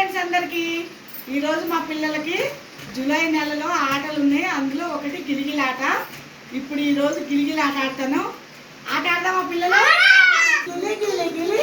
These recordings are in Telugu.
ఫ్రెండ్స్ అందరికి ఈరోజు మా పిల్లలకి జూలై నెలలో ఆటలు ఉన్నాయి అందులో ఒకటి గిలిగిలాట. ఇప్పుడు ఈరోజు గిలిగిలాట ఆడతాను. ఆట ఆడదామా పిల్లలు? గిలి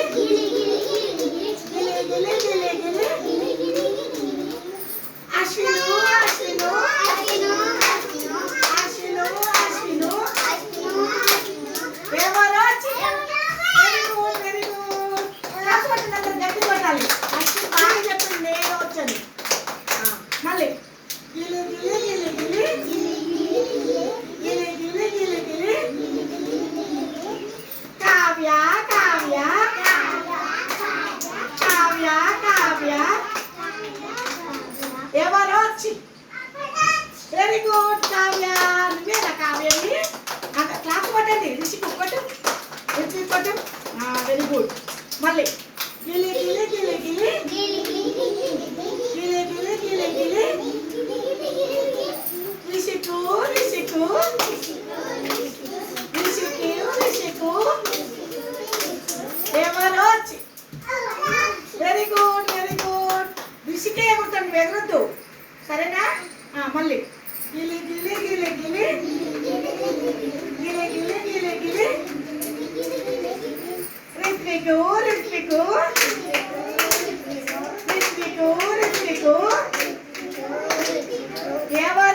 వచ్చి వెరీ గుడ్ కావ్య. నువ్వేనా కావ్యని అక్కడ క్లాస్ కొట్టండి రిషి కొట్టు రిషి కొట్టు వెరీ గుడ్ మళ్ళీ. గిలి గిలి గిలి గిలి. గిలి గిలి గిలి గిలి. రిషికు రిషికు. రిషికి రిషికు. ఎవరో వచ్చి. వెరీ గుడ్ వెరీ గుడ్ రిషికే ఎగురుతాను ఎగరొద్దు? మళ్ళీ. గిలి గిలి గిలి గిలి. గిలి గిలి గిలి గిలి. రిత్వికు రిత్వికు. రిత్వికు రిత్వికు. ఏవో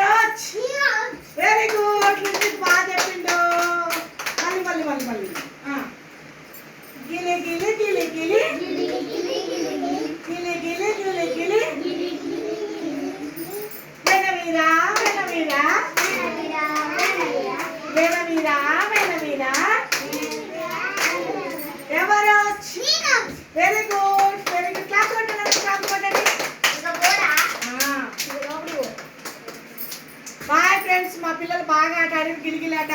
వెనవీరా వెనవీరా వెనవీరా ఎవరో? Very good very good class కొట్టండి క్లాస్ కొట్టండి. బాయ్ ఫ్రెండ్స్ మా పిల్లలు బాగా ఆట ఆడారు గిలిగిలాట.